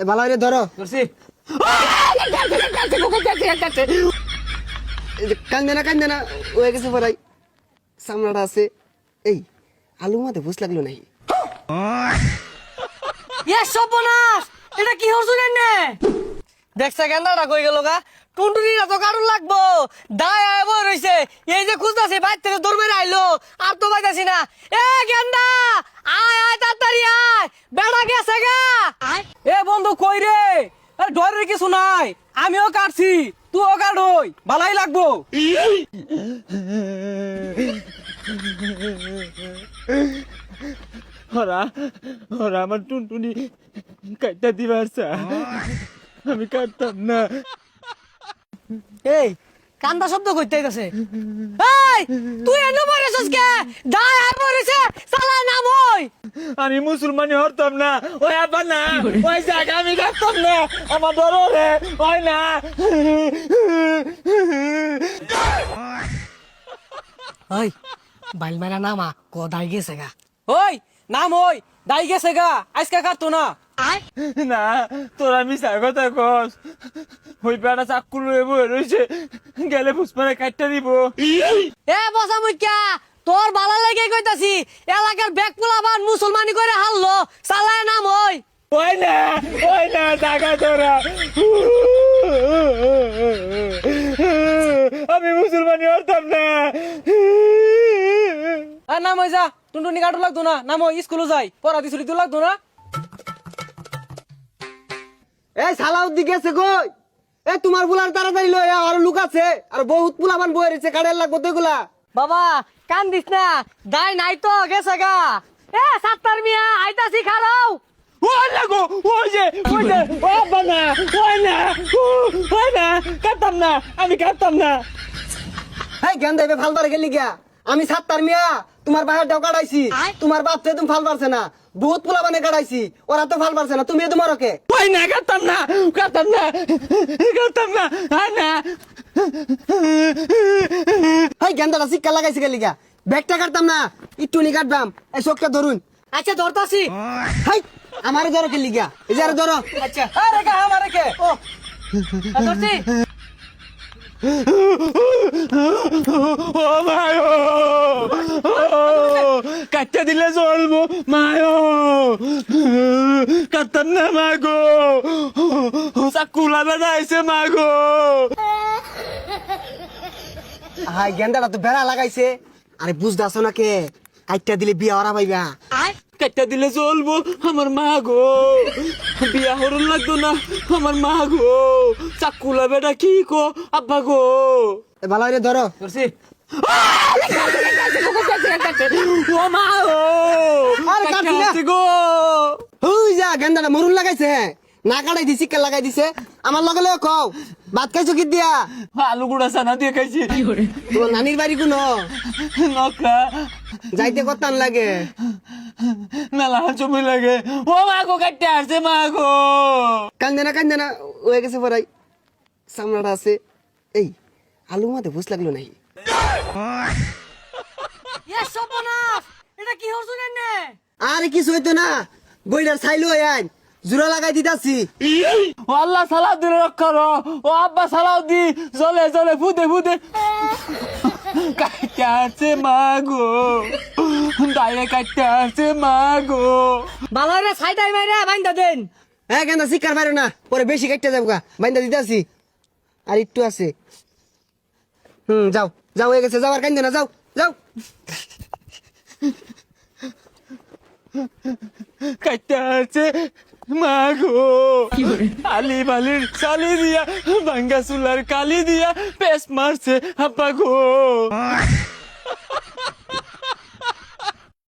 এ ভালো ধরো। ধরছি। কান্দে না কান্দে না। হয়ে গেছে পরাই সামনাটা আছে। এই আলু মাতে বুঝ লাগল নাই সর্বনাশ! এটা কি হরছুন নে? দেখছে গেন্দাটা কই গেল গা? টুনটুনিটা তো কারণ লাগবো? দায় আয় বই রইছে। এই যে খুঁজতাছে বাইর থেকে দৌড় আইলো। আর তো পাইতাছি না। এ গেন্দা আয় আয় তাড়াতাড়ি আয় বেড়া গেছে গা এ বন্ধু কই রে? আরে ডরের কিছু নাই। আমিও কাটছি তুইও কাটই ভালাই লাগবো। ওরা ওরা আমার টুনটুনি কাটটা দিবার আমি কাটতাম না। এই কান্দা শব্দ কইতে গেছে এই তুই এনে মরেছস কে? দায় আয় মরেছে সালা নাম ওই আমি মুসলমানি হরতাম না। ওই আবার না ওই জায়গা আমি কাটতাম না। আমার ডর রে ওই না। ওই বাইল মারা নামা কদাই গেছে গা। ওই নাম ওই দাই গেছে গা আজকে কাটতো না? না তোরা মিশা কথা কস। ওই পেড়া বয়ে রয়েছে গেলে পুষ্পারে কাটটা দিব। এ বসা মুখ্যা তোর ভালো লাগে কইতাছি এলাকার ব্যাগ পোলাবান মুসলমানি করে হারলো সালায় নাম ওই। ওই না ওই না টাকা তোরা। আমি মুসলমানি হরতাম না। আর নাম ওই যা টুনটুনি কাটু লাগতো না নাম ওই স্কুলে যাই পড়া দিছুলি তো লাগতো না। এই সালাউদ্দি গেছে কই? এ তোমার বুলার তাড়াতাড়ি লই আর লুক আছে আর বহুত পুলাবান বয়ে রয়েছে কাড়ের লাগবো তো এগুলা। বাবা কান দিস না। দায় নাই তো গেছে গা। এ সাত্তার মিয়া আইতাছি খারাও। ওই লাগো ওই যে ওই যে আব্বা না ওই না ওই না কাটতাম না আমি কাটতাম না। এই জ্ঞান দেবে ফাল পারে গেলি গিয়া। আমি সাতটার মিয়া তোমার বাহার দাও কাটাইছি। তোমার বাপ তো তুমি ফাল পারছে না বহুত পুলাবানে কাটাইছি ওরা তো ফাল পারছে না তুমি তোমার ওকে ওই না কাটতাম না কাটতাম না কাটতাম না আর না। জ্ঞানটা শিক্ষা লাগাইছি গেলি গিয়া ব্যাগটা কাটতাম না একটু নি কাটবাম এই চোখটা ধরুন। আচ্ছা ধরতাছি। হাই আমারে ধরো গেলি গিয়া এই যে আরে ধরো। আচ্ছা। আরে কে আমারে কে? ও। ধরছি। ও মায়ো। কাটতে দিলে চলবো মায়ো। কাটতাম না মাগো। চাকুলা বেড়াইছে মাগো। হাই গেন্দাটা তো বেড়া লাগাইছে। আরে বুঝদাছ না কে? কাইটটা দিলে বিয়া ওরা পাইবা কাটতে দিলে চলবো আমার মা গো। বিয়া হরণ লাগতো না আমার মা গো। চাকুলা বেটা কি কো আব্বা গো? ভালো করে ধরো। যা গেন্দাটা মরুন লাগাইছে হ্যাঁ। না কাটাই দিছি কে লাগাই দিছে। আমার লগে লগে কও। ভাত খাইছো কি দিয়া? আলু গুড়া সানা দিয়ে খাইছি। তোমার নানির বাড়ি কোনো? নকা। যাইতে কতান লাগে? মেলা জমি লাগে। ও মা গো কাটতে আসছে মা গো। কান্দে না কান্দে না হয়ে গেছে পরাই সামনাটা আছে। এই আলু মাতে বুঝ লাগল নাই এটা কি হরছুন আরে কিছু হইতো না। বইটার ছাইলো আইন। জোড়া লাগাই দিতাছি। ও আল্লাহ সালাদ দিলে রক্ষা রো ও আব্বা সালাদ দি জলে জলে ফুদে ফুদে। কাটতে আসছে মা গো দায়ে কাটতে আসছে মা গো ভালো রে ছাইটাই মাইরে বাইন্দা দেন। হ্যাঁ কেন শিকার পারো না? পরে বেশি কাটতে যাব গা বাইন্দা দিতাছি। আর একটু আছে। হুম যাও যাও হয়ে গেছে যাও আর কান্দে না যাও যাও। কাটতে আসছে মা গো। আলি বালির চালি দিয়া ভাঙ্গা চুলার কালি দিয়া পেস মারছে আব্বা গো।